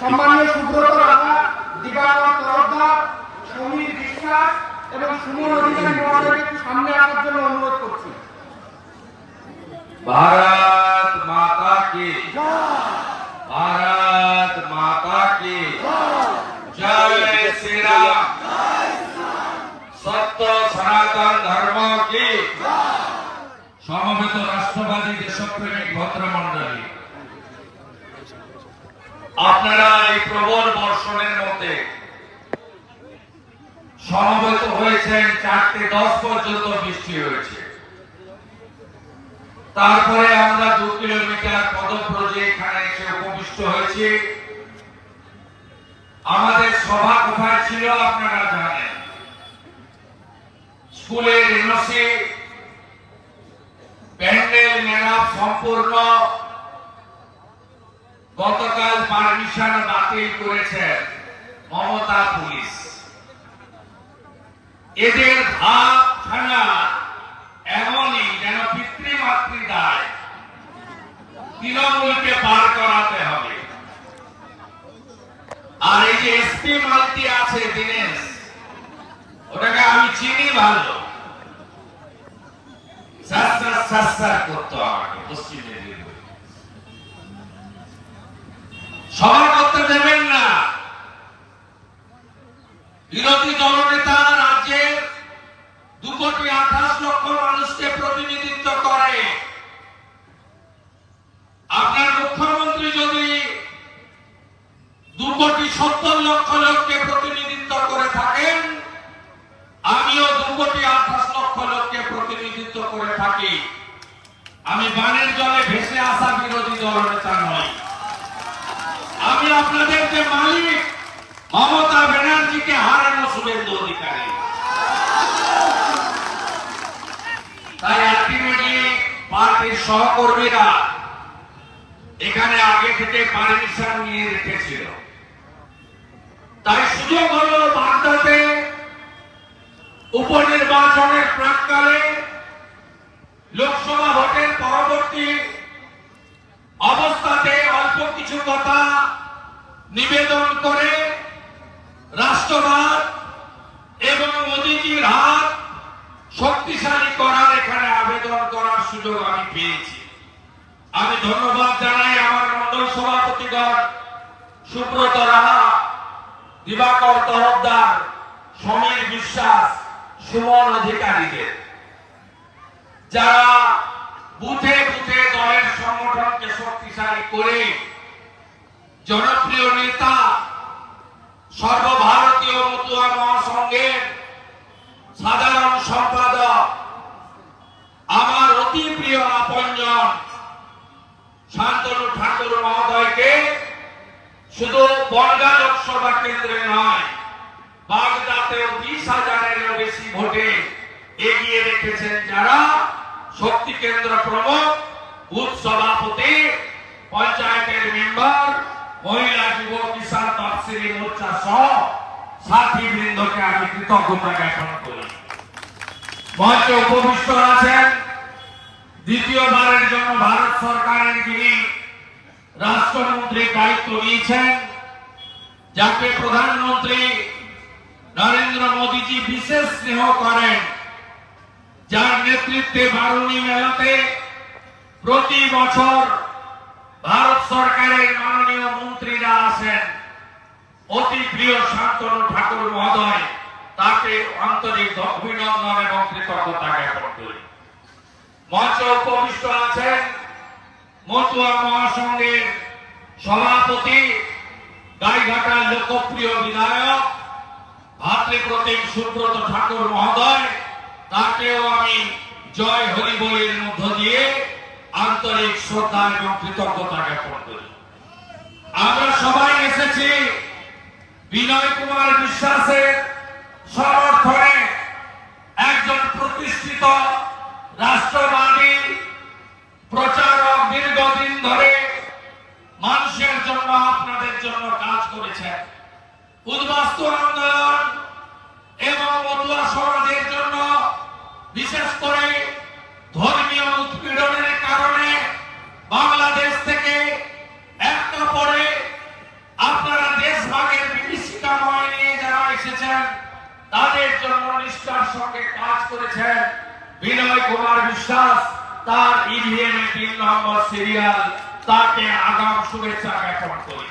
সম্মানীয় সুব্রত রাধা দিগান্ত তরফদার সমীর বিশ্বাস এবং সুমন অধিকারী মহাদেবকে সামনে আনার জন্য অনুরোধ করছি। ভারত মাতা কে? ভারত মাতা কে? জয় শ্রীরাম। সত্য সনাতন ধর্ম কি? সমবেত রাষ্ট্রবাদী দেশপ্রেমিক ভদ্রমন্ডলী আপনারা এই প্রবল বর্ষণের মধ্যে সমবেত হয়েছেন, চারটে দশ পর্যন্ত বৃষ্টি হয়েছে। তারপরে আমরা দু কিলোমিটার পদব্রজে এখানে এসে উপবিষ্ট হয়েছি। আমাদের সভা কোথায় ছিল আপনারা জানেন। স্কুলের এনওসি প্যান্ডেল মেলা সম্পূর্ণ গতকাল পারমিশন বাতিল করেছেন মমতা পুলিশ। এদের ভাব খানা এমনই যেন পিতৃমাতৃ দায়। তৃণমূলকে পার করাতে হবে। আর এই যে এসপি মালতি আছে দিনেশ, ওটাকে আমি চিনি ভালো। সাস্তার সাস্তার করতো আমাকে, পশ্চিম মেদিনীপুর। সভা করতে দেবেন না। বিরোধী দলনেতা রাজ্যের দু কোটি আঠাশ লক্ষ মানুষকে প্রতিনিধিত্ব করে। আপনার মুখ্যমন্ত্রী যদি দু কোটি সত্তর লক্ষ লোককে প্রতিনিধিত্ব করে থাকেন, আমিও দু কোটি আঠাশ লক্ষ লোককে প্রতিনিধিত্ব করে থাকি। আমি বানের জলে ভেসে আসা বিরোধী দলনেতা নই। আমি আপনাদের যে মালিক, মমতা ব্যানার্জিকে হারানো শুভেন্দু অধিকারী। তাই আলটিমেটলি পার্টির সহকর্মীরা এখানে আগে থেকে পারমিশন নিয়ে রেখেছিল। তাই সুযোগ হলো বাগদাতে উপনির্বাচনের প্রাককালে লোকসভা ভোটের পরবর্তী অবস্থাতে অল্প কিছু কথা নিবেদন করে রাষ্ট্রবাদ এবং মোদীজির হাত শক্তিশালী করার এখানে আবেদন করার সুযোগ আমি পেয়েছি। আমি ধন্যবাদ জানাই আমার মন্ডল সভাপতিগণ, সুব্রত রাহা, দিবাকর তরফদার সমীর বিশ্বাস, সুমন অধিকারীদের। যারা বুথে বুথে দলের সংগঠনকে শক্তিশালী করে জনপ্রিয় নেতা, সর্বভারতীয় মতুয়া মহাসংঘের সাধারণ সম্পাদক, আমার অতি প্রিয় আপনজন শান্তনু ঠাকুর মহোদয়কে শুধু বনগা লোকসভা কেন্দ্রে নয়, বাগদাতেও বিশ হাজারেরও বেশি ভোটে এগিয়ে রেখেছেন যারা শক্তি কেন্দ্র প্রমুখ, বুথ সভাপতি, পঞ্চায়েতের মেম্বার মহিলা যুব কিষাণ তফসিলি মোর্চা সহ সাথী বৃন্দকে আছেন। দ্বিতীয়বারের জন্য ভারত সরকারের যিনি রাষ্ট্রমন্ত্রীর দায়িত্ব নিয়েছেন যাকে প্রধানমন্ত্রী নরেন্দ্র মোদীজি বিশেষ স্নেহ করেন যার নেতৃত্বে বারুণী মেলাতে প্রতি বছর ভারত সরকারের মাননীয় মন্ত্রীরা আছেন। অতি প্রিয় শান্তনু ঠাকুর মহোদয়, তাকে আন্তরিক অভিনন্দন এবং কৃতজ্ঞতা জ্ঞাপন করি। মঞ্চে উপবিষ্ট আছেন মতুয়া মহাসংঘের সভাপতি, গাইঘাটার লোকপ্রিয় বিধায়ক ভাতৃপ্রতিম সুব্রত ঠাকুর মহোদয়, তাকেও আমি জয় হরি বলের মধ্য দিয়ে আন্তরিক শ্রদ্ধা এবং কৃতজ্ঞতা জ্ঞাপন করি। আমরা সবাই এসেছি বিনয় কুমার বিশ্বাসের সমর্থনে একজন প্রতিষ্ঠিত রাষ্ট্রবাদী প্রচারক দীর্ঘদিন ধরে মানুষের জন্য, আপনাদের জন্য কাজ করেছেন। উদ্বাস্তু আন্দোলন এবং মতুয়া সমাজের জন্য বিশেষ করে ধর্মীয় উৎপীড়নের কারণে বাংলাদেশ থেকে একটা পরে আপনারা দেশভাগের বিভীষিকাময় নিয়ে যারা এসেছেন, তাদের জন্য নিষ্ঠার সঙ্গে কাজ করেছেন বিনয় কুমার বিশ্বাস, তার ইভিএম তিন নম্বর সিরিয়াল, তাকে আগাম শুভেচ্ছা জ্ঞাপন করি।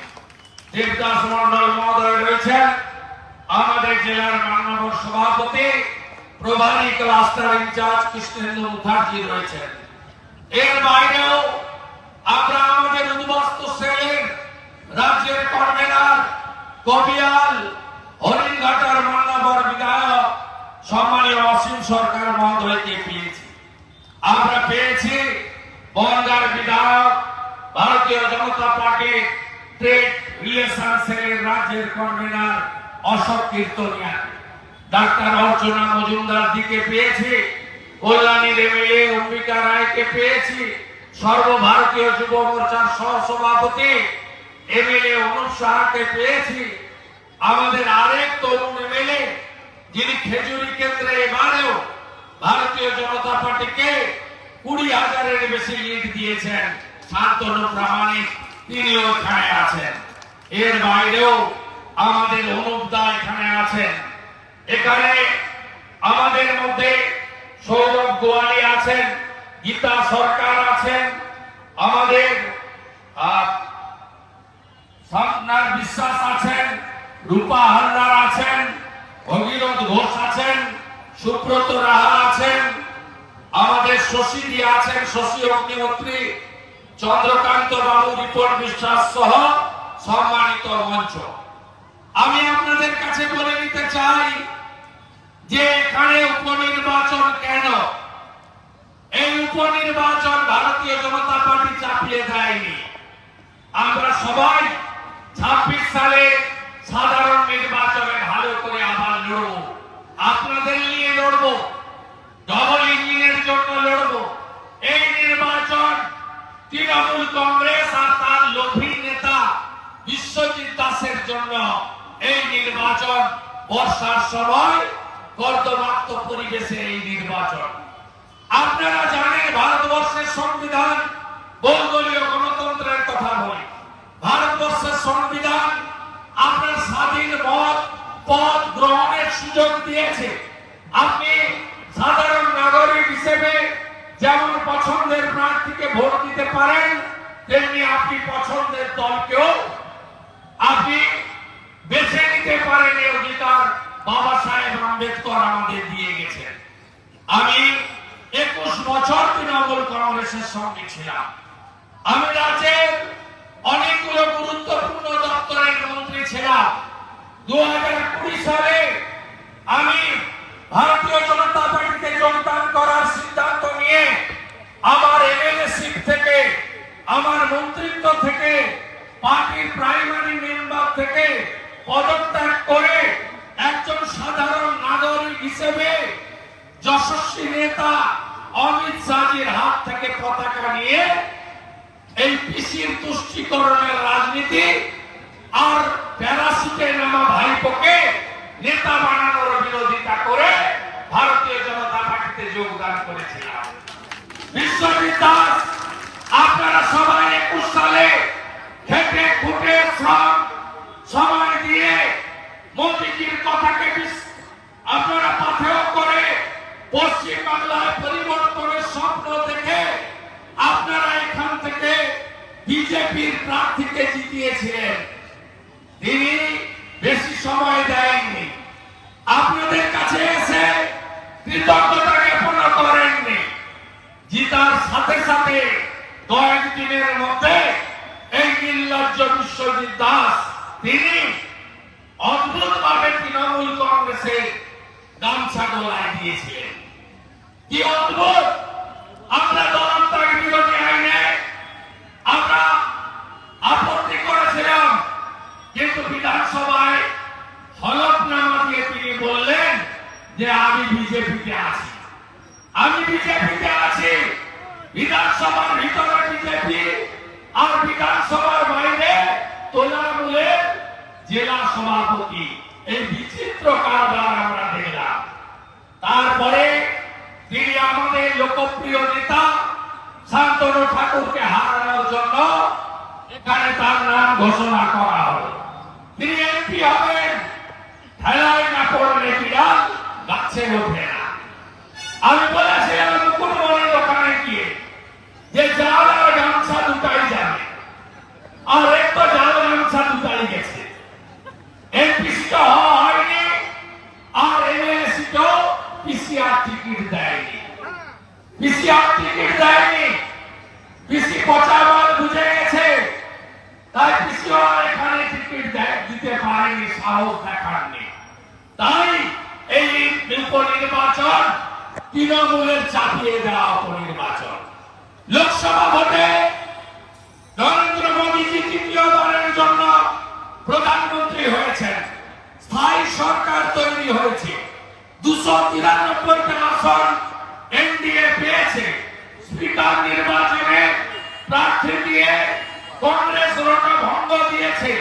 দেবদাস মন্ডল মহোদয় রয়েছেন, আমাদের জেলার মান্যবর সভাপতি প্রভারী ক্লাস্টার ইনচার্জ কৃষ্ণেন্দু মুখার্জি রয়েছেন। এর বাইরেও আমরা আমাদের উদ্বাস্ত সেলের রাজ্যের কনভেনার কবিয়াল হরিণঘাটার মান্নাবর বিধায়ক, সম্মানীয় অসীম সরকার মহোদয়কে পেয়েছি। আমরা পেয়েছি বনগার বিধায়ক, ভারতীয় জনতা পার্টি ট্রেড রিলেশন সেলের রাজ্যের কনভেনার অশোক কীর্তনিয়াকে। ডাক্তার অর্চনা মজুমদার দিকে পেয়েছি কল্যাণীর এমএলএ অম্বিকা রায়কে পেয়েছি, সর্বভারতীয় যুব মোর্চার সহ সভাপতি এমএলএ পেয়েছি, আমাদের আরেক তরুণ যিনি খেজুরি কেন্দ্রে এবারেও ভারতীয় জনতা পার্টিকে কুড়ি হাজারের বেশি লিড দিয়েছেন। শান্তনু প্রামাণিক, তিনিও এখানে আছেন। এর বাইরেও আমাদের অনুপ এখানে আছেন। এখানে আমাদের মধ্যে সৌরভ গোয়ালি আছেন, গীতা সরকার আছেন, আমাদের স্বপ্নার বিশ্বাস আছেন, রূপা হালদার আছেন, ভগীরথ ঘোষ আছেন, সুব্রত রাহা আছেন, আমাদের শশীদি আছেন, শশী অগ্নিহোত্রী, চন্দ্রকান্ত বাবু রিপন বিশ্বাস সহ সম্মানিত মঞ্চ। আমি আপনাদের কাছে বলে নিতে চাই যে এখানে উপনির্বাচন কেন? এই উপনির্বাচন ভারতীয় জনতা পার্টি চাপিয়ে দেয়নি আমরা সবাই ছাব্বিশ সালে সাধারণ নির্বাচনে ভালো করে আবার লড়ব আপনাদের নিয়ে লড়ব ডবল ইঞ্জিনের জন্য লড়ব এই নির্বাচন তৃণমূল কংগ্রেস আর তার লোভী নেতা বিশ্বজিৎ দাসের জন্য এই নির্বাচন বর্ষার সময় কর্দমাক্ত পরিবেশে এই নির্বাচন আপনারা জানেন ভারতবর্ষের সংবিধান বহুদলীয় গণতন্ত্রের কথা বলে ভারতবর্ষের সংবিধান আপনার স্বাধীন মত পদ গ্রহণের সুযোগ দিয়েছে আপনি সাধারণ নাগরিক হিসেবে যেমন পছন্দের প্রার্থীকে ভোট দিতে পারেন তেমনি আপনি পছন্দের দলকেও আপনি বেছে নিতে পারেন এই অধিকার বাবা সাহেব আম্বেদকর আমাদের দিয়ে গেছেন আমি একুশ বছর তৃণমূল কংগ্রেসের সঙ্গে ছিলাম। আমি রাজ্যের অনেকগুলো গুরুত্বপূর্ণ দপ্তরের মন্ত্রী ছিলাম। দু হাজার কুড়ি সালে আমি ভারতীয় জনতা পার্টিতে যোগদান করার সিদ্ধান্ত নিয়ে আমার এমএলএ সিট থেকে, আমার মন্ত্রিত্ব থেকে, পার্টির প্রাইমারি মেম্বার থেকে পদত্যাগ করে একজন সাধারণ নাগরিক হিসেবে যশস্বী নেতা অমিত শাহজির হাত থেকে পতাকা নিয়ে এই পিসির তুষ্টিকরণের রাজনীতি আর প্যারাসিটে নামা ভাইপোকে নেতা বানানোর বিরোধিতা করে ভারতীয় জনতা পার্টিতে যোগদান করেছিলাম। বিশ্বজিৎ দাস আপনারা সবাই একুশ সালে খেটে খুঁটে শ্রম, সময় দিয়ে মোদীজির কথাকে বিস- আপনারা পাথেয় করে পশ্চিম বাংলায় পরিবর্তনের স্বপ্ন দেখে আপনারা এখান থেকে বিজেপির প্রার্থীকে জিতিয়েছিলেন। তিনি বেশি সময় দেয়নি। আপনাদের কাছে এসে কৃতজ্ঞতা জ্ঞাপন করেননি। জিতার সাথে সাথে কয়েক দিনের মধ্যে এই নির্লজ্জ বিশ্বজিৎ দাস তিনি অদ্ভুত ভাবে তৃণমূল কংগ্রেসে গামছা গলায় দিয়েছিলেন। কি অদ্ভুত! আমরা দলাত্মক বিরোধী আইনে আমরা আপত্তি করেছিলাম কিন্তু বিধানসভায় হলফনামা দিয়ে তিনি বললেন যে আমি বিজেপিতে আছি। আমি বিজেপিতে আছি। বিধানসভার ভিতরে বিজেপি আর বিধানসভার বাইরে তোলামূলের জেলা সভাপতি। এই বিচিত্র কারবার আমরা দেখলাম। তারপরে তিনি আমাদের লোকপ্রিয় নেতা শান্তনু ঠাকুরকে হারানোর জন্য এখানে তার নাম ঘোষণা করা হলো। তিনি এমপি হবেন হেলায় না পড়লে বিড়াল গাছে ওঠে না। আমি বলেছিলাম, মুকুটমণির ওখানে গিয়ে যে জাল গামছা দুটাই যাবে আর এক তো জাল গামছা দুটাই গেছে। এমপিসিটা হওয়া হয়নি, আর এমএলএসিটাও পিসিআর টিকিট দেয়নি। পিসিআর টিকিট দেয়নি। পিসি পচাবার বুঝে গেছে সাহস দেখাননি। তাই এই উপনির্বাচন তৃণমূলের চাপিয়ে দেওয়া উপনির্বাচন। লোকসভা ভোটে নরেন্দ্র মোদীজি তৃতীয়বারের জন্য প্রধানমন্ত্রী হয়েছেন। স্থায়ী সরকার তৈরি হয়েছে। দুশো তিরানব্বইটা আসন এনডিএ পেয়েছে। স্পিকার নির্বাচনে প্রার্থী দিয়ে কংগ্রেস ভঙ্গ দিয়েছে।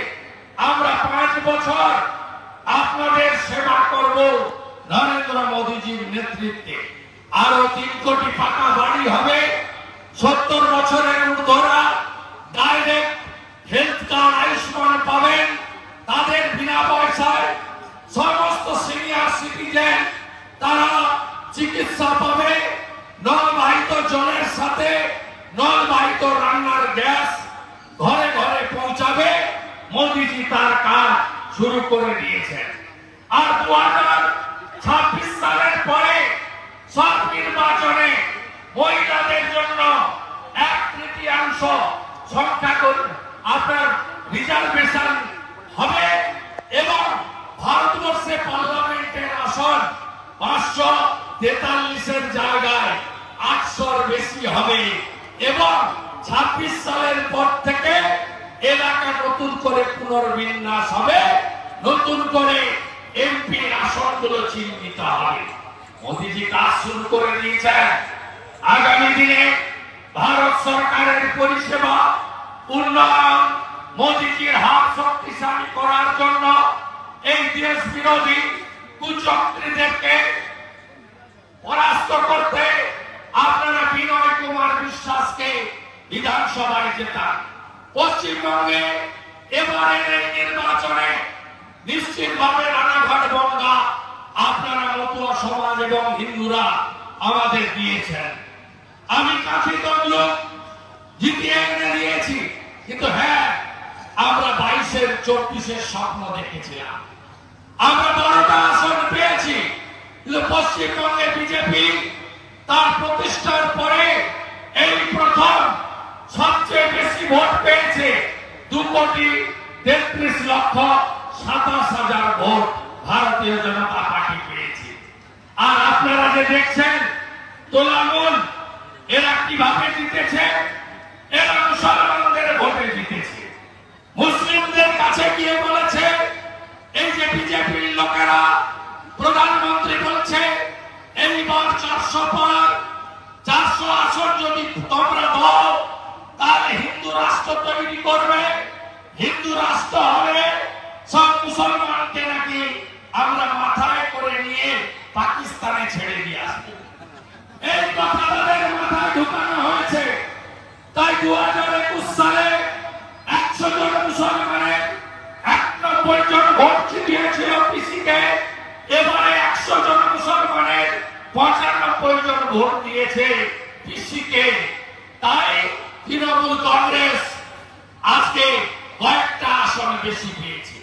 আমরা পাঁচ বছর আপনাদের সেবা করব নরেন্দ্র মোদীজির নেতৃত্বে। আরও তিন কোটি পাকা বাড়ি হবে। সত্তর বছরের ঊর্ধ্বরা ডাইরেক্ট হেলথ কার্ড আয়ুষ্মান পাবেন। তাদের বিনা পয়সায় সমস্ত সিনিয়র সিটিজেন তারা চিকিৎসা পাবে। নলবাহিত জলের সাথে নলবাহিত রান্নার গ্যাস ঘরে ঘরে পৌঁছাবে মোদিজি তার কাজ শুরু করে দিয়েছেন। আর দু হাজার ছাব্বিশ সালের পরে সব নির্বাচনে মহিলাদের জন্য এক তৃতীয়াংশ সংখ্যা আপনার রিজার্ভেশন হবে এবং ভারতবর্ষে পার্লামেন্টের আসন পাঁচশো তেতাল্লিশের জায়গায় আটশোর বেশি হবে এবং ছাব্বিশ সালের পর থেকে এলাকা নতুন করে পুনর্বিন্যাস হবে, নতুন করে এমপি আসনগুলো চিহ্নিত হবে। মোদীজি কাজ শুরু করে দিয়েছেন। আগামী দিনে ভারত সরকারের পরিষেবা উন্নয়ন মোদীজির হাত শক্তিশালী করার জন্য এই দেশ বিরোধী কুচক্রীদেরকে পরাস্ত করতে আপনারা বিনয় কুমার বিশ্বাসকে বিধানসভায় জেতান পশ্চিমবঙ্গে এবারের নির্বাচনে নিশ্চিতভাবে রানাঘাট গঙ্গা আপনারা মতুয়া সমাজ এবং হিন্দুরা আমাদের দিয়েছেন। আমি কাশিগঞ্জ জিতিয়ে এনে দিয়েছি। কিন্তু হ্যাঁ আমরা বাইশের, চব্বিশের স্বপ্ন দেখেছিলাম। আমরা বারোটা আসন পেয়েছি, কিন্তু পশ্চিমবঙ্গে বিজেপি তার প্রতিষ্ঠার পরে এই প্রথম সবচেয়ে বেশি ভোট পেয়েছে দু কোটি তেত্রিশ লক্ষ সাতাশ হাজার ভোট ভারতীয় জনতা পার্টি পেয়েছে। আর আপনারা যে দেখছেন তোলামূল এরা কীভাবে জিতেছে রাষ্ট্র তৈরি করবে, হিন্দু রাষ্ট্র হবে, সব মুসলমানকে নাকি আমরা মাথায় করে নিয়ে পাকিস্তানে ছেড়ে দিয়ে আসব। এই কথা তাদের মাথায় ঢুকানো হয়েছে। তাই দু হাজার একুশ সালে একশো জন মুসলমানের এক নব্বই জন ভোট দিয়েছিল পিসিকে। এবারে একশো জন মুসলমানের পঁচানব্বই জন ভোট দিয়েছে পিসিকে। তাই তৃণমূল কংগ্রেস বেশি পেয়েছে।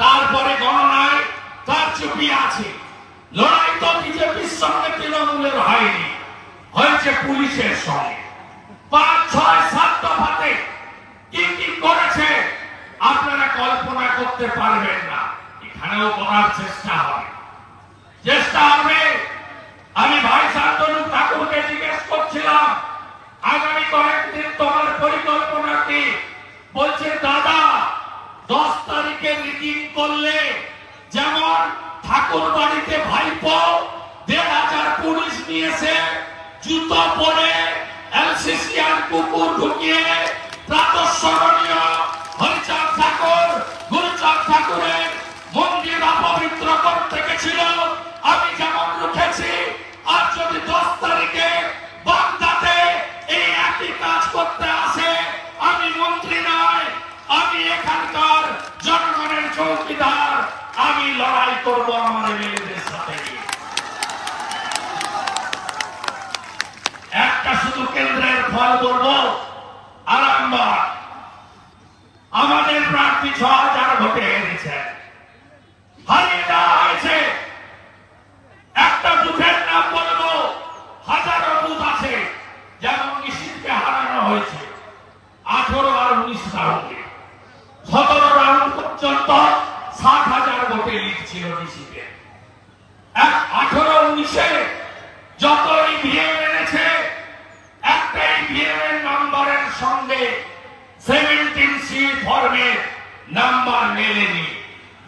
তারপরে গণনায় তার চুপি আছে। লড়াই তো বিজেপির সঙ্গে তৃণমূলের হয়নি, হয়েছে পুলিশের সঙ্গে। পাঁচ, ছয়, সাত দফাতে কি কি করেছে আপনারা কল্পনা করতে পারবেন না। এখানেও করার চেষ্টা হবে। চেষ্টা হবে, আমি ভাই শান্তনু ঠাকুরকে জিজ্ঞেস করছিলাম, আগামী কয়েকদিন তোমার পরিকল্পনা কি? বলছে, দাদা দশ তারিখে মিটিং করলে যেমন ঠাকুর বাড়িতে ভাইপো দেড় হাজার পুলিশ নিয়েছে, জুতো পরে এলসিসি আর কুকুর ঢুকিয়ে প্রাতঃস্মরণীয় হরিচাঁদ ঠাকুর, গুরুচাঁদ ঠাকুরের মন্দির অপবিত্র করতে গেছিল। আমি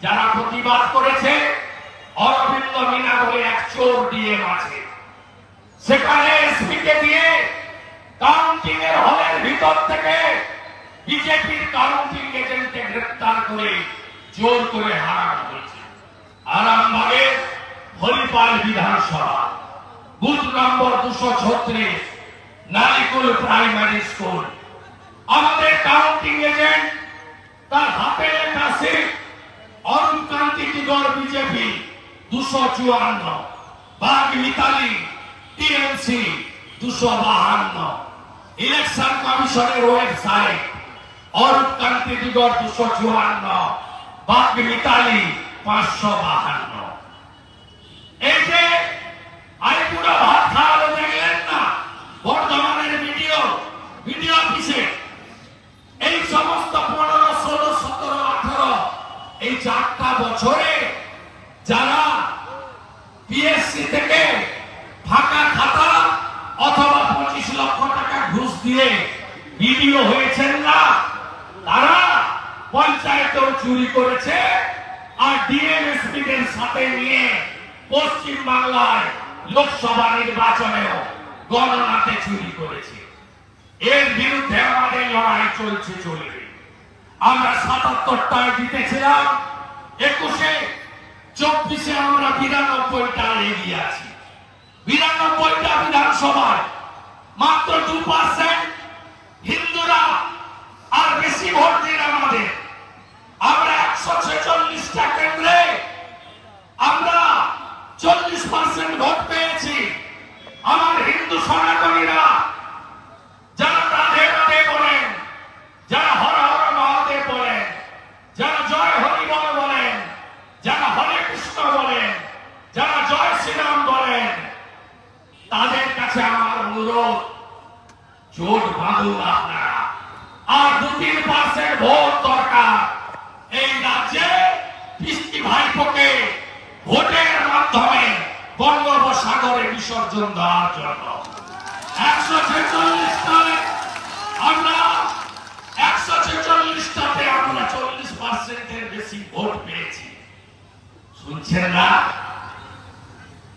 যারা প্রতিবাদ করেছে, অরবিন্দ মিনা বলে এক চোর দিয়ে মাঝে সেখানে এসপিকে দিয়ে কাউন্টিং এর হলের ভিতর থেকে বিজেপির কাউন্টিং এজেন্টকে গ্রেপ্তার করে জোর করে হারানো হয়েছে। আরামবাগে হরিপাল বিধানসভা, বুথ নম্বর দুশো ছত্রিশ, নারিকুল প্রাইমারি স্কুল। আমাদের কাউন্টিং এজেন্ট তার হাতে লেখা সিট অরুণ কান্তি দিগর বিজেপি দুশো চুয়ান্ন, বাঘ মিতালি, টিএমসি দুশো বাহান্ন। ইলেকশন কমিশনের ওয়েবসাইট অরূপ কান্তি দিগর দুশো চুয়ান্ন, বাঘ মিতালি পাঁচশো বাহান্ন।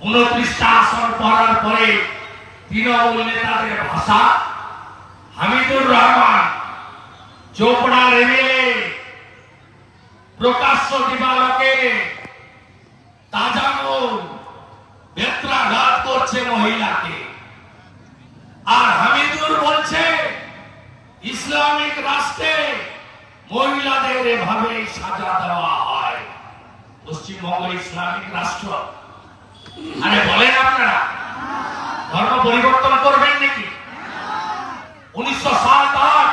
উনত্রিশটা আসন করার পরে তৃণমূল নেতাদের ভাষা, হামিদুর রহমান, চোপড়ার এমএলএ, প্রকাশ্য দিবালকে তাজামুল বেত্রাঘাত করছে মহিলাকে। আর হামিদুর বলছে, ইসলামিক রাষ্ট্রে মহিলাদের এভাবে সাজা দেওয়া হয়। পশ্চিমবঙ্গ ইসলামিক রাষ্ট্র আরে বলেন আপনারা, ধর্ম পরিবর্তন করবেন নাকি? উনিশশো সাত আট,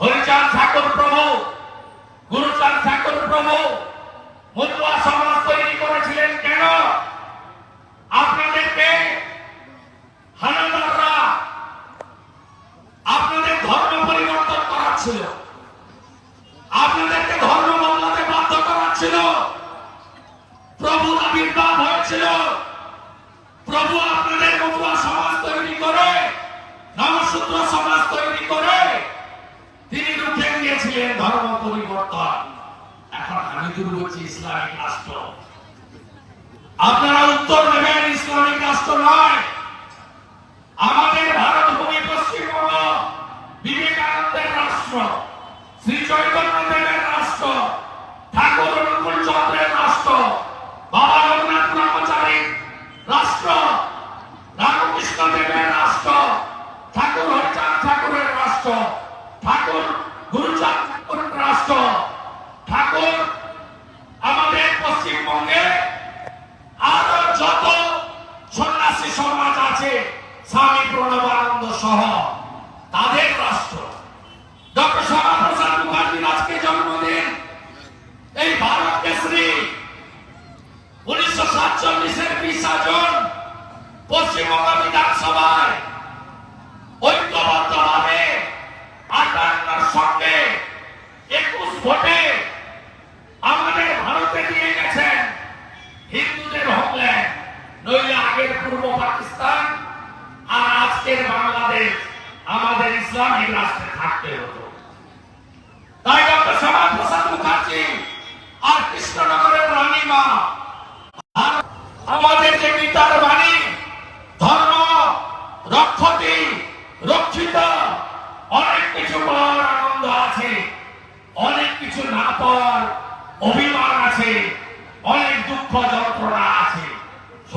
হরিচাঁদ ঠাকুর প্রভু, গুরুচাঁদ ঠাকুর প্রভু মতুয়া সমাজ তৈরি করেছিলেন কেন? আপনাদেরকে হানাদাররা। আপনাদের ধর্ম পরিবর্তন করাচ্ছিল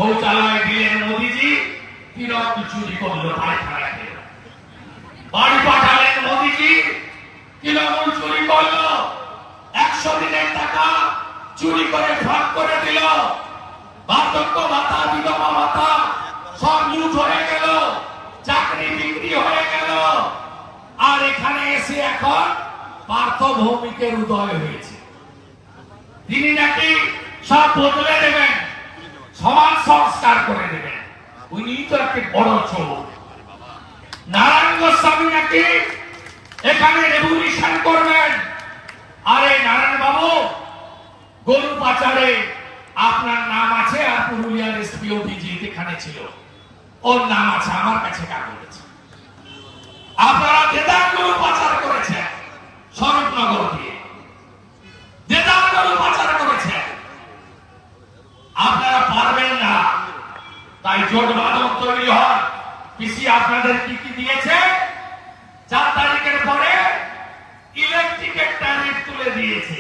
শৌচালয় দিলেন মোদিজি তিলক চুরি করল পায়খানা খেল বাড়ি পাঠালেন মোদিজি চুরি করল। একশো দিনের টাকা চুরি করে করে দিল। বার্ধক্য বিধবা সব হয়ে গেল, চাকরি বিক্রি হয়ে গেল। আর এখানে এসে এখন পার্থ ভৌমিকের উদয় হয়েছে। তিনি নাকি সব বদলে দেবেন। সমাজ সংস্কার করে দেবেন উনি তো একটি বড় চোর। নারায়ণ গোস্বামী নাকি এখানে রেভলিউশন করবেন? আরে নারায়ণ বাবু, গরু পাচারে আপনার নাম আছে আর পুরুলিয়ার এসপি অভিজিৎ এখানে ছিল। ওর নাম আছে, আমার কাছে কাগজ আছে আপনারা দেদার গরু পাচার করেছেন স্বরূপনগর দিয়ে দেদার গরু পাচার করেছেন আপনারা পারবেন না তাই জোট বাঁধন তৈরি হয় পিসি আপনাদের কি কি দিয়েছে? চার তারিখের পরে ইলেকট্রিকের ট্যারিফ তুলে দিয়েছে।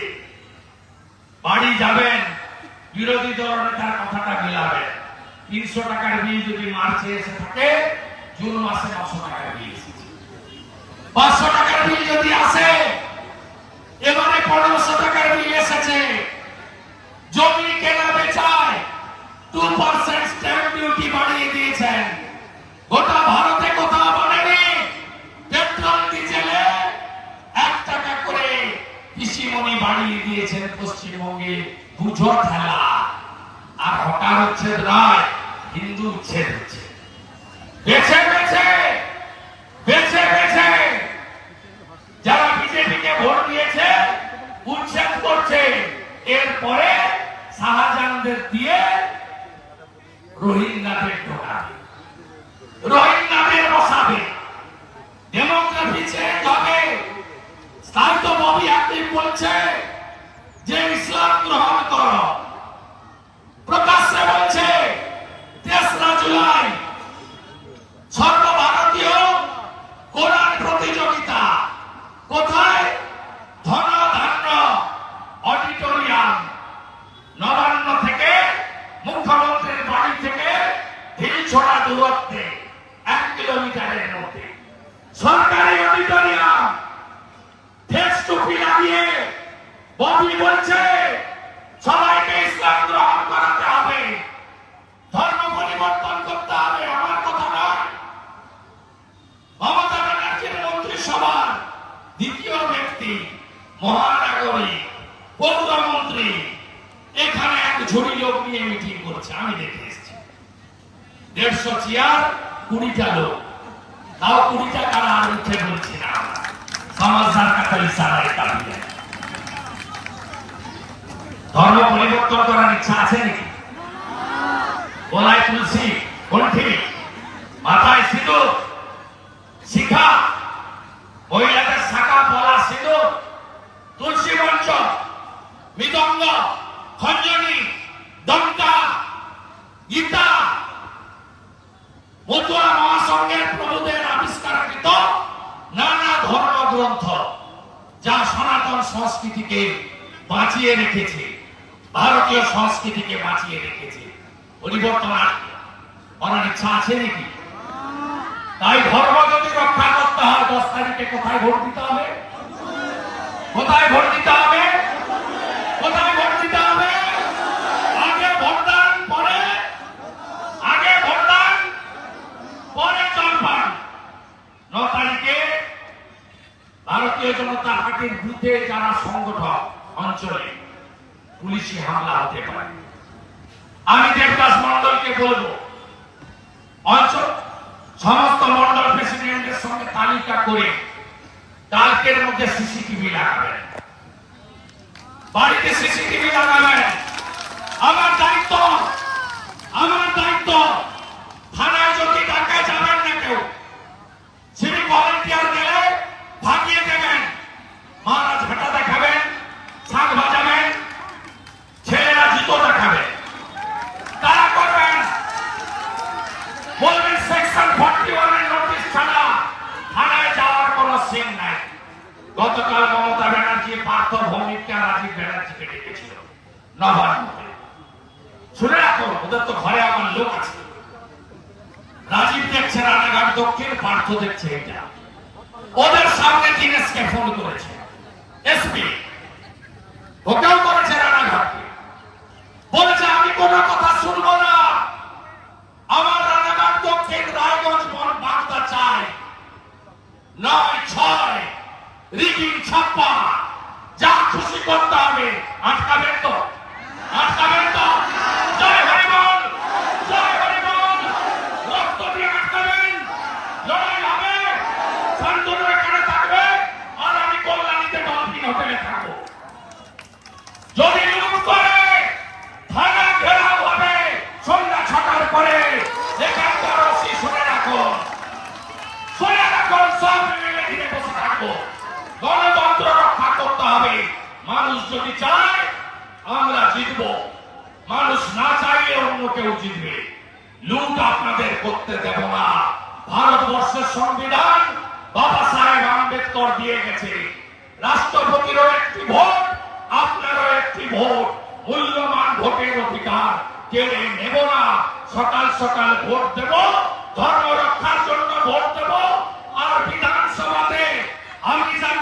বাড়ি যাবেন, বিরোধী দল নেতার কথাটা মিলাবেন। তিনশো টাকার বিল যদি মার্চে এসে থাকে, জুন মাসে পাঁচশো টাকার বিল। পাঁচশো টাকার বিল যদি আসে, এবারে পনেরোশো টাকার বিল এসেছে। জমি কেনা বেচায় টু পার্সেন্ট কৃষিমণি বাড়িয়ে দিয়েছেন পশ্চিমবঙ্গে বুঝো খেলা আর উচ্ছেদ নয় হিন্দু উচ্ছেদ হচ্ছে। বেছে বেছে বেছে বেছে। যারা বিজেপিকে ভোট দিয়েছে, উচ্ছেদ করছে। এরপরে শাহজাহানদের দিয়ে রোহিঙ্গাদের ঢোকাবে তো ববি একদিন বলছে যে ইসলাম গ্রহণ কর। প্রকাশ্যে বলছে, তেসরা জুলাই সর্বভারতীয় কোরআন প্রতিযোগিতা। কোথায় ধন ধান্য অডিটোরিয়াম নবান্ন থেকে মুখ্যমন্ত্রীর বাড়ি থেকে ঢিলছড়া দূরত্বে এক কিলোমিটারের মধ্যে সরকারি অডিটোরিয়াম ফেস টুপি লাগিয়ে ববি বলছে সবাইকে ইসলাম গ্রহণ করাতে হবে ধর্ম পরিবর্তন করতে হবে আমার কথা নয় মমতা ব্যানার্জির মন্ত্রিসভার দ্বিতীয় ব্যক্তি মহানাগরিক পৌরমন্ত্রী এখানে এক ঝুড়ি লোক নিয়ে মিটিং করছে আমি দেখে এসেছি দেড়শো চেয়ার কুড়িটা লোক তাও কুড়িটা কারা আর উঠে বলছি না সমাজদার কাছে ইশারায় দাঁড়িয়ে ধর্ম পরিবর্তন করার ইচ্ছা আছে নাকি গলায় তুলসী কণ্ঠে মাথায় সিঁদুর শিখা মহিলাদের শাখা পলা সিঁদুর তুলসী মঞ্চ মৃদঙ্গ, খঞ্জনি, দন্তা, গীতা, মতুয়া মহাসংঘের প্রভুদের আবিষ্কারকৃত নানা ধর্মগ্রন্থ যা সনাতন সংস্কৃতিকে বাঁচিয়ে রেখেছে, ভারতীয় সংস্কৃতিকে বাঁচিয়ে রেখেছে। পরিবর্তন করার ইচ্ছা আছে নাকি? তাই ধর্ম যদি রক্ষা করতে হয়, দশ তারিখে কোথায় ভোট দিতে হবে? কোথায় ভোট দিতে হবে? কোথায় ভারতীয় জনতা পার্টির বুথে যারা সংগঠক অঞ্চলে পুলিশি হামলা হতে পারে। আমি দেবদাস মন্ডলকে বলব, অঞ্চল সমস্ত মন্ডল প্রেসিডেন্টের সঙ্গে তালিকা করে কালকের মধ্যে সিসিটিভি লাগাবেন। বাড়িতে সিসিটিভি লাগাবেন আমার দায়িত্ব আমার দায়িত্ব। থানায় যদি ডাকায় যাবেন না কেউ, সিভিক ভলেন্টিয়ার গেলে ভাগিয়ে দেবেন। মারা ঝাঁটা দেখাবেন শাক বাজাবেন, ছেলেরা জুতো দেখাবে। তারা করবেন। বলবেন সেকশন ফর্টি ওয়ানের নোটিশ ছাড়া থানায় যাওয়ার কোনো সিন নাই। গতকাল ব্যানার্জি পার্থ ভৌমিককে রাজীব ব্যানার্জিকে ডেকেছিল। শুনে রাখুন ওদের তো ঘরে আমার লোক আছে। রাজীব দেখছে রানাঘাট দক্ষিণ, পার্থ দেখছে এটা। ওদের সামনে ফোন করেছে। এসপি ওকেও করেছে বলেছে, আমি কোনো কথা শুনব না। আমার রানাঘাট দক্ষিণ, রায়গঞ্জ, বন, বাগদা চাই। নয়, ছয়, রিগিং ছাপ্পা। করতে হবে। আটকাবেন তো। যদি চায়, আমরা জিতব। মানুষ না চাইলে অন্য কেউ জিতবে। লুট আপনাদের করতে দেব না। ভারতবর্ষের সংবিধান বাবা সাহেব আম্বেদকর দিয়ে গেছে। রাষ্ট্রপতিরও একটি ভোট, আপনারও একটি ভোট। মূল্যবান ভোটের অধিকার কেউ নেব না? সকাল সকাল ভোট দেব, ধর্ম রক্ষার জন্য ভোট দেব। আর বিধানসভাতে আমি জানি